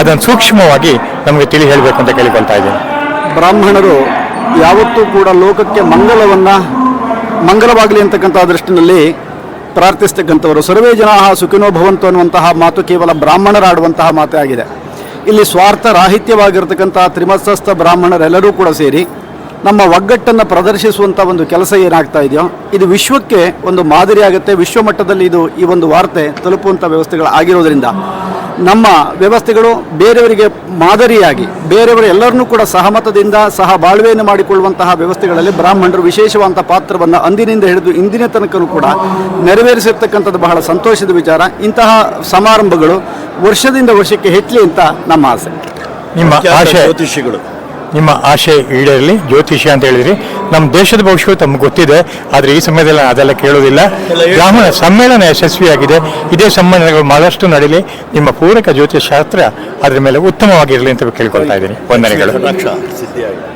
ಅದನ್ನು ಸೂಕ್ಷ್ಮವಾಗಿ ನಮಗೆ ತಿಳಿ ಹೇಳಬೇಕು ಅಂತ ಕೇಳಿಕೊಳ್ತಾ ಇದ್ದೀನಿ. ಬ್ರಾಹ್ಮಣರು ಯಾವತ್ತೂ ಕೂಡ ಲೋಕಕ್ಕೆ ಮಂಗಲವನ್ನು, ಮಂಗಲವಾಗಲಿ ಅಂತಕ್ಕಂಥ ದೃಷ್ಟಿನಲ್ಲಿ ಪ್ರಾರ್ಥಿಸ್ತಕ್ಕಂಥವರು. ಸರ್ವೇ ಜನ ಸುಖಿನೋ ಭವಂತು ಅನ್ನುವಂತಹ ಮಾತು ಕೇವಲ ಬ್ರಾಹ್ಮಣರಾಡುವಂತಹ ಮಾತೇ ಆಗಿದೆ. ಇಲ್ಲಿ ಸ್ವಾರ್ಥ ರಾಹಿತ್ಯವಾಗಿರ್ತಕ್ಕಂತಹ ತ್ರಿಮತ್ಸಸ್ಥ ಬ್ರಾಹ್ಮಣರೆಲ್ಲರೂ ಕೂಡ ಸೇರಿ ನಮ್ಮ ಒಗ್ಗಟ್ಟನ್ನು ಪ್ರದರ್ಶಿಸುವಂಥ ಒಂದು ಕೆಲಸ ಏನಾಗ್ತಾ ಇದೆಯೋ, ಇದು ವಿಶ್ವಕ್ಕೆ ಒಂದು ಮಾದರಿಯಾಗುತ್ತೆ. ವಿಶ್ವಮಟ್ಟದಲ್ಲಿ ವಿಶ್ವ ಇದು ಈ ಒಂದು ವಾರ್ತೆ ತಲುಪುವಂಥ ವ್ಯವಸ್ಥೆಗಳು ಆಗಿರೋದ್ರಿಂದ. ನಮ್ಮ ವ್ಯವಸ್ಥೆಗಳು ಬೇರೆಯವರಿಗೆ ಮಾದರಿಯಾಗಿ ಬೇರೆಯವರು ಎಲ್ಲರನ್ನೂ ಕೂಡ ಸಹಮತದಿಂದ ಸಹ ಬಾಳ್ವೆಯನ್ನು ಮಾಡಿಕೊಳ್ಳುವಂತಹ ವ್ಯವಸ್ಥೆಗಳಲ್ಲಿ ಬ್ರಾಹ್ಮಣರು ವಿಶೇಷವಾದಂಥ ಪಾತ್ರವನ್ನು ಅಂದಿನಿಂದ ಹಿಡಿದು ಇಂದಿನ ತನಕನೂ ಕೂಡ ನೆರವೇರಿಸಿರ್ತಕ್ಕಂಥದ್ದು ಬಹಳ ಸಂತೋಷದ ವಿಚಾರ. ಇಂತಹ ಸಮಾರಂಭಗಳು ವರ್ಷದಿಂದ ವರ್ಷಕ್ಕೆ ಹೆಚ್ಚಲಿ ಅಂತ ನಮ್ಮ ಆಸೆ. ನಿಮ್ಮ ಜ್ಯೋತಿಷಿಗಳು. ನಿಮ್ಮ ಆಶೆ ಈಡೇರಲಿ ಜ್ಯೋತಿಷ್ಯ ಅಂತ ಹೇಳಿದ್ರಿ. ನಮ್ಮ ದೇಶದ ಭವಿಷ್ಯವು ತಮ್ಗೆ ಗೊತ್ತಿದೆ ಆದರೆ ಈ ಸಮಯದಲ್ಲಿ ಅದೆಲ್ಲ ಕೇಳೋದಿಲ್ಲ. ಬ್ರಾಹ್ಮಣ ಸಮ್ಮೇಳನ ಯಶಸ್ವಿಯಾಗಿದೆ. ಇದೇ ಸಮ್ಮೇಳನಗಳು ಬಹಳಷ್ಟು ನಡೀಲಿ. ನಿಮ್ಮ ಪೂರಕ ಜ್ಯೋತಿಷ್ ಶಾಸ್ತ್ರ ಅದರ ಮೇಲೆ ಉತ್ತಮವಾಗಿರಲಿ ಅಂತ ಕೇಳ್ಕೊಳ್ತಾ ಇದ್ದೀನಿ. ವಂದನೆಗಳು.